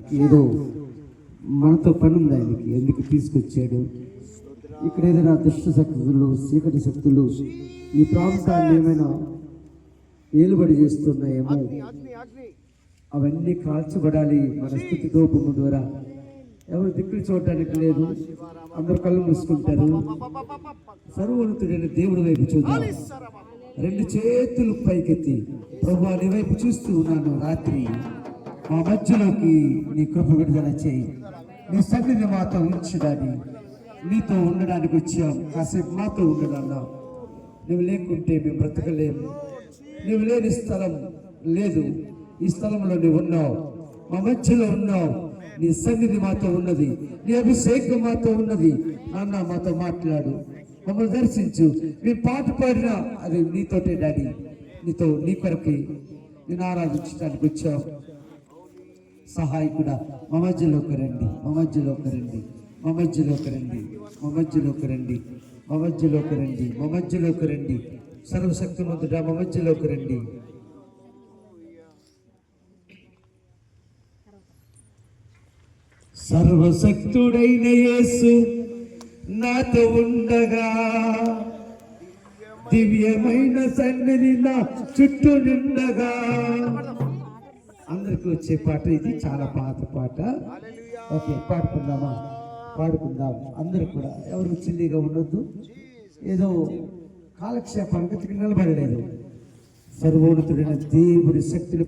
ఏదో మనతో పని ఉంది ఆయనకి ఎందుకు తీసుకొచ్చాడు? ఇక్కడ ఏదైనా దుష్ట శక్తులు చీకటి శక్తులు ఈ ప్రాంతాన్ని ఏమైనా ఏలుబడి చేస్తున్నాయేమో? అవన్నీ కాల్చబడాలి మన స్థితి దోపము ద్వారా. ఎవరు దిక్కులు చూడటానికి లేదు. అందరు కళ్ళు మూసుకుంటారు. సర్వోన్నతుడైన దేవుడి వైపు చూద్దాం. రెండు చేతులు పైకెత్తి. ప్రభు నీ వైపు చూస్తూ ఉన్నాను రాత్రి. మా మధ్యలోకి నీ కృప విడుదల చేయి. నీ సన్నిధి మాతో ఉంచడాన్ని నీతో ఉండడానికి వచ్చాం. కాసేపు మాతో ఉండడన్నా నువ్వు లేకుంటే మేము బ్రతకలేము. నువ్వు లేని స్థలం లేదు. ఈ స్థలంలో నువ్వు ఉన్నావు. మా మధ్యలో ఉన్నావు. నీ సన్నిధి మాతో ఉన్నది. నీ అభిషేకం మాతో ఉన్నది. నాన్న మాతో మాట్లాడు. మమ్మల్ని దర్శించు. మీ పాట పాడినా అది నీతోటే డాడీ. నీతో నీ కొరకి నేను ఆరాధించడానికి వచ్చావు సహాయకుడా మా మధ్యలోకి రండి మా మధ్యలోకి రండి మా మధ్యలోకి రండి మా మధ్యలోకి రండి మా మధ్యలోకి రండి మా మధ్యలోకి రండి సర్వశక్తిమంతుడా మా మధ్యలోకి రండి సర్వశక్తుడైన యేసు నాతో ఉండగా దివ్యమైన సన్నిధి నా చుట్టూ నిండగా అందరికి వచ్చే పాట ఇది. చాలా పాత పాట. ఓకే పాడుకుందామా? పాడుకుందాం. అందరూ కూడా. ఎవరు చిల్లిగా ఉండొద్దు. ఏదో కాలక్షేపానికి నిలబడలేదు. సర్వోన్నతుడైన దేవుడి శక్తిని